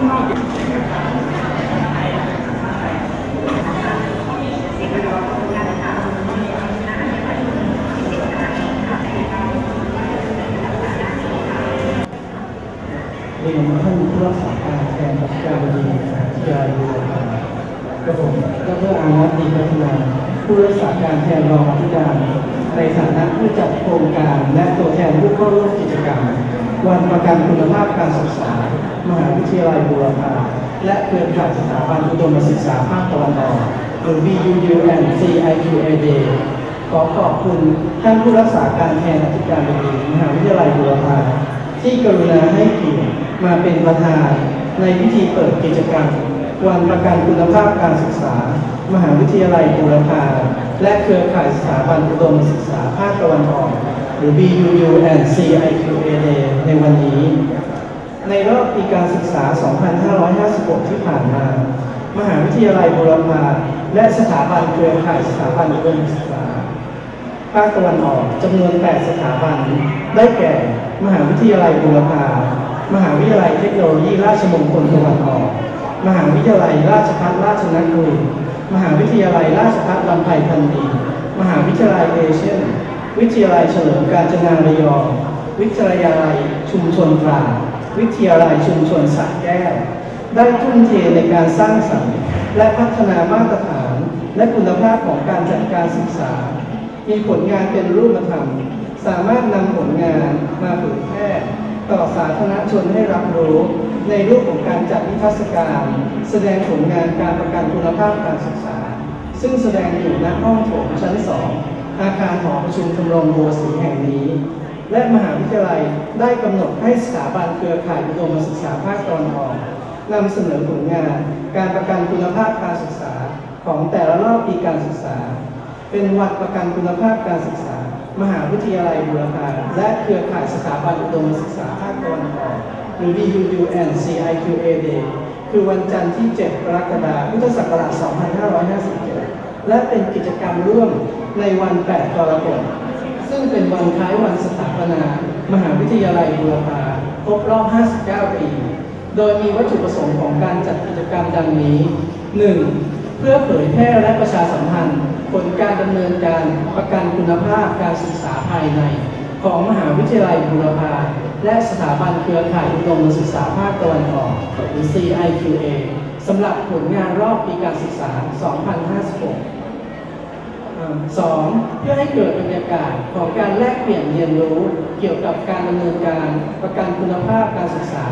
เรียนท่านผู้รักษาการแทนรัชการบดีที่ยายุโรปกระผมดรอานัทดีพัฒนาผู้รักษาการแทนรองอธิการในฐานะผู้จัดโครงการและตัวแทนผู้เข้าร่วมกิจกรรม วันประกันคุณภาพการศึกษา มหาวิทยาลัยบูรพาและเครือข่ายสถาบันอุดมศึกษาภาคตะวันออกหรือ BUU and CIQA Day ขอขอบคุณท่านผู้รักษาการแทนอธิการบดีมหาวิทยาลัยบูรพาที่กรุณาให้เกียรติมาเป็นประธานในพิธีเปิดกิจกรรม วันประกันคุณภาพการศึกษา มหาวิทยาลัยบูรพาและเครือข่ายสถาบันอุดมศึกษาภาคตะวันออก หรือ BUU and CIQA Day ในวันนี้ ในรอบปีการศึกษา 2556 ที่ผ่านมา มหาวิทยาลัยบูรพาและสถาบันเครือข่ายสถาบันอุดมศึกษา ภาคตะวันออกจำนวน 8 สถาบัน ได้แก่ มหาวิทยาลัยบูรพามหาวิทยาลัยเทคโนโลยีราชมงคลตะวันออก มหาวิทยาลัยราชภัฏราชนครินทร์มหาวิทยาลัยราชภัฏลำไพพันธีมหาวิทยาลัยเอเชียนวิทยาลัยเฉลิมกาญจนาระยอง วิทยาลัยชุมชนตราด วิทยาลัยชุมชนสระแก้ว ได้ทุ่มเทในการสร้างสรรค์ และพัฒนามาตรฐาน และคุณภาพของการจัดการศึกษา มีผลงานเป็นรูปธรรม สามารถนำผลงานมาเผยแพร่ต่อสาธารณชนให้รับรู้ ในรูปของการจัดนิทรรศการ แสดงผลงานการประกันคุณภาพการศึกษา ซึ่งแสดงอยู่ณห้องโถงชั้น2อาคารหอประชุมชมรมบัวสีแห่งนี้ และมหาวิทยาลัยได้กำหนดให้สถาบันเครือข่ายอุดมศึกษาภาคตะวันออกนำเสนอผลงาน การประกันคุณภาพการศึกษาของแต่ละรอบปีการศึกษา เป็นวันประกันคุณภาพการศึกษา มหาวิทยาลัยบูรพาและเครือข่ายสถาบันอุดมศึกษาภาคตะวันออกหรือ BUU and CIQA Day คือวันจันทร์ที่ 7 กรกฎาคม พุทธศักราช 2557 และเป็นกิจกรรมร่วมในวัน 8 กรกฎาคม ซึ่งเป็นวันคล้ายวันสถาปนา มหาวิทยาลัยบูรพาครบรอบ 59 ปี โดยมีวัตถุประสงค์ของการจัดกิจกรรมดังนี้ 1. เพื่อเผยแพร่และประชาสัมพันธ์ ผลการดำเนินการประกันคุณภาพการศึกษาภายใน ของมหาวิทยาลัยบูรพาและสถาบันเครือข่ายอุดมศึกษาภาคตะวันออกหรือ CIQA สำหรับผลงานรอบปีการศึกษา 2056 สองเพื่อให้เกิดบรรยากาศของการแลกเปลี่ยนเรียนรู้ เกี่ยวกับการดำเนินการประกันคุณภาพการศึกษา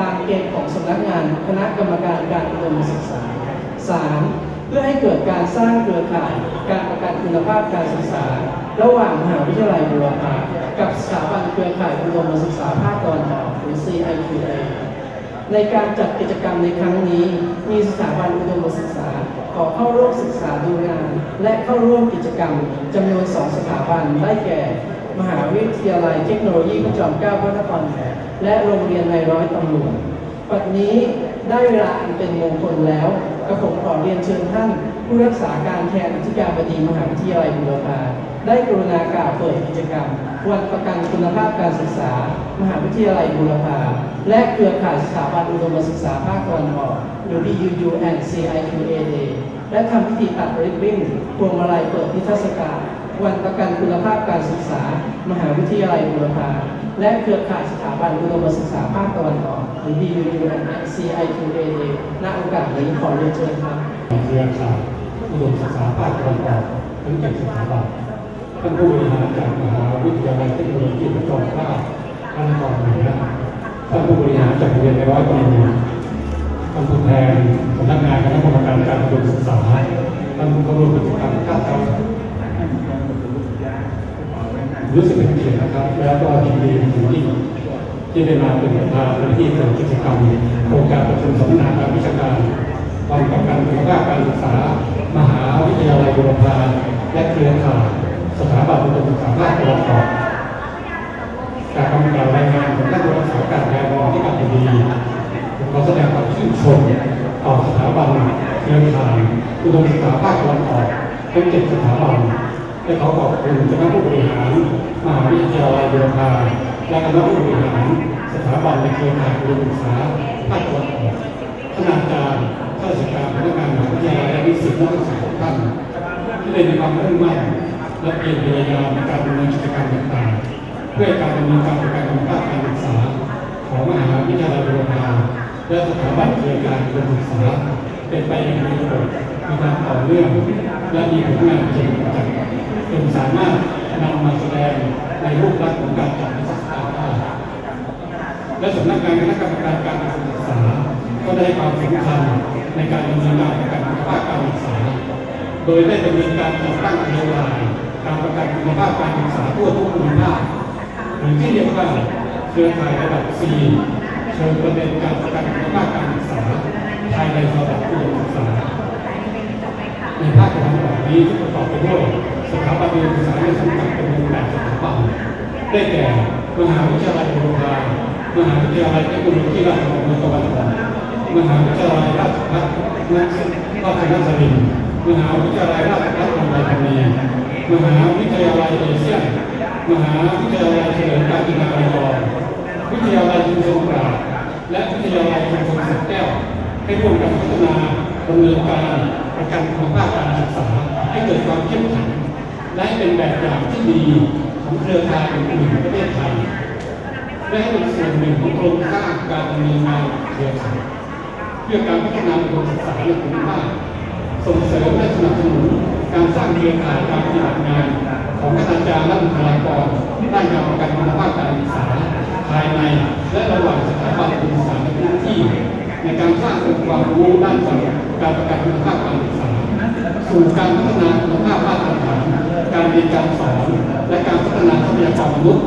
ตามเกณฑ์ของสำนักงานคณะกรรมการการอุดมศึกษา 3. เพื่อให้เกิดการสร้างเครือข่ายการประกันคุณภาพการศึกษา ระหว่างมหาวิทยาลัยบูรพากับสถาบันเครือข่ายอุดมศึกษาภาคตะวันออกหรือ CIQA ในการจัดกิจกรรมในครั้งนี้มีสถาบันอุดมศึกษา ขอเข้าร่วมศึกษาดูงาน และเข้าร่วมกิจกรรมจำนวน 2 สถาบันได้แก่ มหาวิทยาลัยเทคโนโลยีพระจอมเกล้าพระนครแลมและโรงเรียนในร้อยตำรวจปัจจุนี้ได้เวลาอันเป็นมงคลแล้วกระผมขอเรียนเชิญท่าน ผู้รักษาการแทนอธิการบดีมหาวิทยาลัยบูรพาได้กรุณากล่าวเปิดกิจกรรมวันประกันคุณภาพการศึกษา มหาวิทยาลัยบูรพาและเครือข่ายสถาบันอุดมศึกษาภาคตะวันออกหรือ BUU and CIQA Day และทำพิธีตัดริบบิ้นพวงมาลัยเปิดนิทรรศการวันประกันคุณภาพการศึกษา มหาวิทยาลัยบูรพาและเครือข่ายสถาบันอุดมศึกษาภาคตะวันออกหรือ BUU and CIQA Day ณโอกาสนี้ขอเรียนเชิญครับเครือข่าย อุดมศึกษาภาคตะวันออกทั้งเจ็ดสถาบันท่านผู้บริหารจากมหาวิทยาลัยเทคโนโลยีพระจอมเกล้าพระนครเหนือท่านผู้บริหารจากโรงเรียนในร้อยตำรวจท่านผู้แทนสำนักงานคณะกรรมการการอุดมศึกษาท่านผู้เข้าร่วมกิจกรรมข้าราชการรู้สึกเป็นเกียรตินะครับ แล้วก็ยินดีอย่างยิ่งที่ได้มาเป็นประธานในที่เปิดกิจกรรมโครงการประชุมสัมมนาการวิชาการวันประกันคุณภาพการศึกษา ยาลัยบูรพาและเครือข่ายสถาบันอุดมศึกษาภาคตะวันออกจากคำกล่าวรายงานของนผู้รักษาการแทนรองที่การบดีผมขอแสดงความชื่นชมต่อสถาบันเครือข่ายอุดมศึกษาภาคตะวันออกทั้งเจ็ดสถาบันและขอขอบคุณคณะผู้บริหารมหาวิทยาลัยบูรพาและคณะผู้บริหารสถาบันในเครือข่ายอุดมศึกษาภาคตะวันออกคณาจารย์ข้าราชการพนักงานมหาวิทยาลัยและนิสิตนักศึกษาทุกท่าน ที่ได้มีความมุ่งมั่นและเพียรพยายามในการดำเนินกิจกรรมต่างๆ เพื่อการดำเนินการประกันคุณภาพการศึกษา ของมหาวิทยาลัยบูรพาและสถาบันเครือข่ายอุดมศึกษาเป็นไปอย่างมีระบบมีความต่อเนื่องและมีผลงานเชิงจักษ์จนสามารถนำมาแสดงในรูปลักษณ์ของการจัดนิทรรศการได้และสำนักงานคณะกรรมการการศึกษา ก็ได้ความสำคัญในการดำเนินการประกันคุณภาพการศึกษา โดยได้ดำเนินการจัดตั้งเครือข่ายการประกันคุณภาพการศึกษาทั่วทุกภูมิภาคหรือที่เรียกว่าเครือข่ายระดับ C เชิงประเด็นการประกันคุณภาพการศึกษาภายในระดับอุดมศึกษาในภาคตะวันออกนี้ที่ประกอบไปด้วยสถาบันอุดมศึกษาในสังกัดเป็นแปดสถาบันได้แก่มหาวิทยาลัยบูรพามหาวิทยาลัยเทคโนโลยีราชมงคลตะวันออกมหาวิทยาลัยราชภัฏราชราชนครินทร์ มหาวิทยาลัยราชภัฏอุดรธานีมหาวิทยาลัยเอเชียนมหาวิทยาลัยเฉลิมกาญจนาระยองวิทยาลัยชุมชนปราชและวิทยาลัยชุมชนสระแก้ว ให้ร่วมกันพัฒนาดำเนินการประกันคุณภาพการศึกษา ให้เกิดความเข้มแข็งและให้เป็นแบบอย่างที่ดีของเครือข่ายอื่นๆในประเทศไทยและให้เป็นส่วนหนึ่งของโครงสร้างการดำเนินงานเครือข่ายเพื่อการพัฒนาอุดมศึกษาในภูมิภาค ส่งเสริมและสนับสนุนการสร้างเครือข่ายการปฏิบัติงาน ของคณาจารย์และบุคลากรด้านการประกันคุณภาพการศึกษาภายใน และระหว่างสถาบันอุดมศึกษาในพื้นที่ ในการสร้างองค์ความรู้ด้านการประกันคุณภาพการศึกษาสู่การพัฒนาคุณภาพมาตรฐานการเรียนการสอนและการพัฒนาทรัพยากรมนุษย์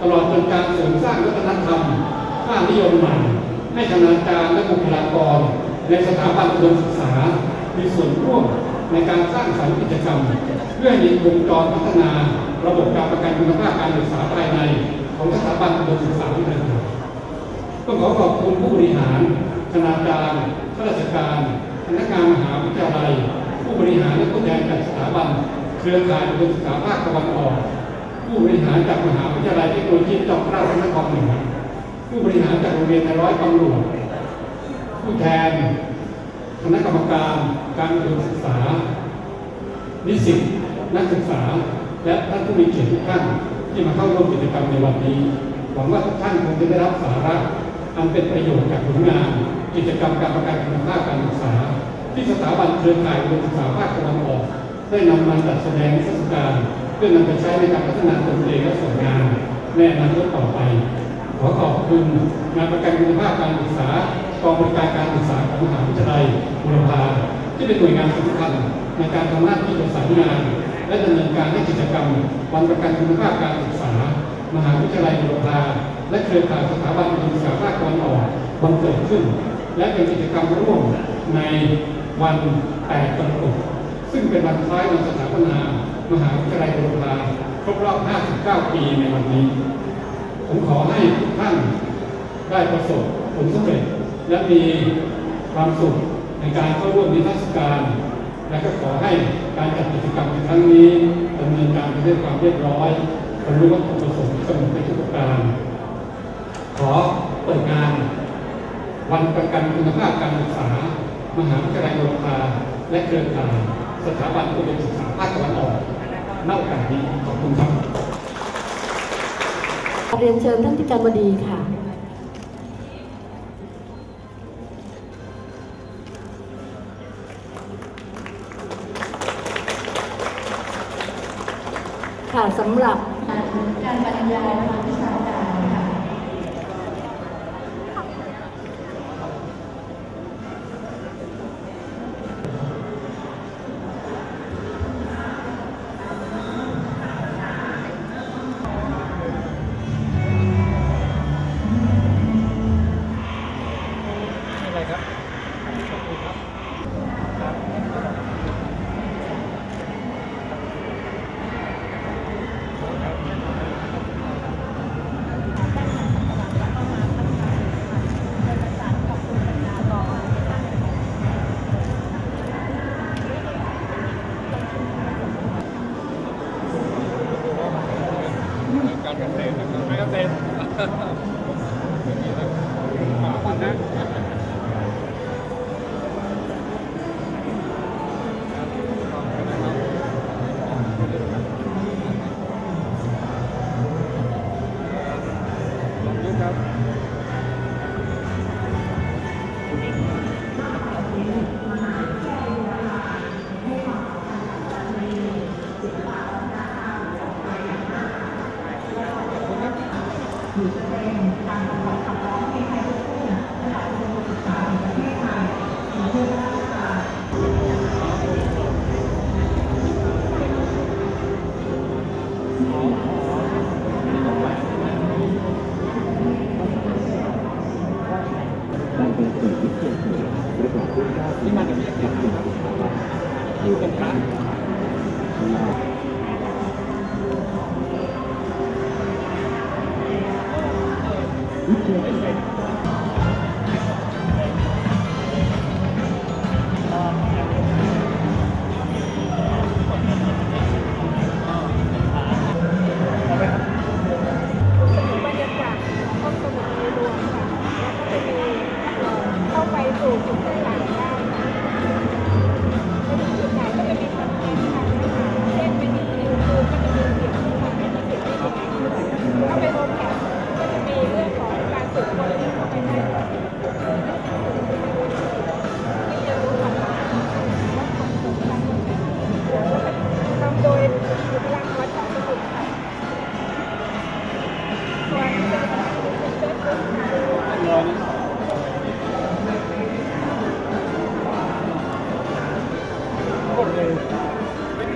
ตลอดจนการเสริมสร้างวัฒนธรรมค่านิยมใหม่ให้คณาจารย์และบุคลากรในสถาบันอุดมศึกษา มีส่วนร่วมในการสร้างสรรค์กิจกรรม เพื่อให้มีวงจรพัฒนา ระบบการประกันคุณภาพการศึกษาภายใน ของสถาบันอุดมศึกษาที่เป็นอยู่ต้องขอขอบคุณผู้บริหารคณาจารย์ข้าราชการพนักงานมหาวิทยาลัย ผู้บริหารและผู้แทนจากสถาบัน เครือข่ายอุดมศึกษาภาคตะวันออก ผู้บริหารจากมหาวิทยาลัยเทคโนโลยีจอมเกล้าพระนครเหนือผู้บริหารจากโรงเรียนในร้อยตำรวจผู้แทน คณะกรรมการการอุดมศึกษา นิสิตนักศึกษา และท่านผู้มีเกียรติทุกท่านที่มาเข้าร่วมกิจกรรมในวันนี้ หวังว่าทุกท่านคงจะได้รับสาระอันเป็นประโยชน์จากผลงาน กิจกรรมการประกันคุณภาพการศึกษา ที่สถาบันเครือข่ายอุดมศึกษาภาคตะวันออก ได้นำมาจัดแสดงนิทรรศการเพื่อนำไปใช้ในการพัฒนาตนเองและส่วนงานในอนาคตต่อไป ขอขอบคุณงานประกันคุณภาพการศึกษากองบริการการศึกษาของมหาวิทยาลัยบุรพาที่เป็นหน่วยงานสำคัญในการทำหน้าที่ประสานงานและดำเนินการให้กิจกรรมวันประกันคุณภาพการศึกษา มหาวิทยาลัยบุรพาและเครือข่ายสถาบันอุดมศึกษาภาคตะวันออกบังเกิดขึ้น และเป็นกิจกรรมร่วมในวันแปดกรกฎาคมซึ่งเป็นวันคล้ายวันสถาปนามหาวิทยาลัยบุรพาครบรอบ 59 ปีในวันนี้ ผมขอให้ทุกท่านได้ประสบผลสำเร็จ และมีความสุขในการเข้าร่วมนิทรรศการ และก็ขอให้การจัดกิจกรรมในครั้งนี้ดำเนินการไปด้วยความเรียบร้อยบรรลุวัตถุประสงค์ที่สมุนไปทุกประการ ขอเปิดงาน วันประกันคุณภาพการศึกษา มหาวิทยาลัยบุรพาและเครือข่ายสถาบันอุดมศึกษาภาคตะวันออกณโอกาสนี้ขอบคุณครับ เรียนเชิญท่านที่การบดีค่ะ ค่ะสำหรับการบรรยายทางวิชาการค่ะ รือแสดงการประกอบขับร้องเพลงไทยลูกทุ่งระดับอุดมศึกษาแห่งประเทศไทยหรือเพื่อราชการตั้งเป็นสี่ที่เกี่ยวข้องประกอบด้วยเก้าที่มาจากเกี่ยวข้องอยู่เป็นการ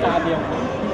ค่ะ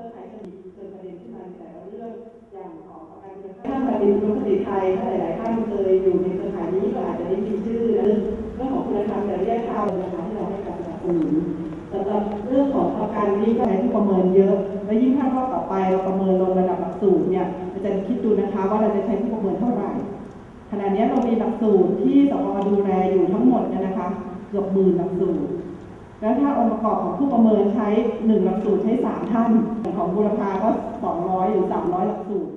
พื่อไทยจะมีเจอประเด็นขึ้นมาในแต่ละเรื่องอย่างของการเมืองท่านปฏิรูปคดีไทยถ้าหลาย ๆ ท่านเคยอยู่ในเครือข่ายนี้ก็อาจจะได้ยินชื่อนะเรื่องของคุณธรรมจริยธรรมนะคะที่เราให้การสนับสนุนสำหรับเรื่องของประกันนี้ก็ใช้ที่ประเมินเยอะ และยิ่งถ้ารอบต่อไปเราประเมินลงระดับหลักสูตรเนี่ยอาจารย์คิดดูนะคะว่าเราจะใช้ที่ประเมินเท่าไหร่ขณะนี้เรามีหลักสูตรที่สวดูแลอยู่ทั้งหมดเนี่ยนะคะเกือบหมื่นหลักสูตร แล้วถ้าองค์ประกอบของผู้ประเมินใช้หนึ่งหลักสูตรใช้สามท่าน ของบุรพาก็สองร้อยหรือสามร้อยหลักสูตร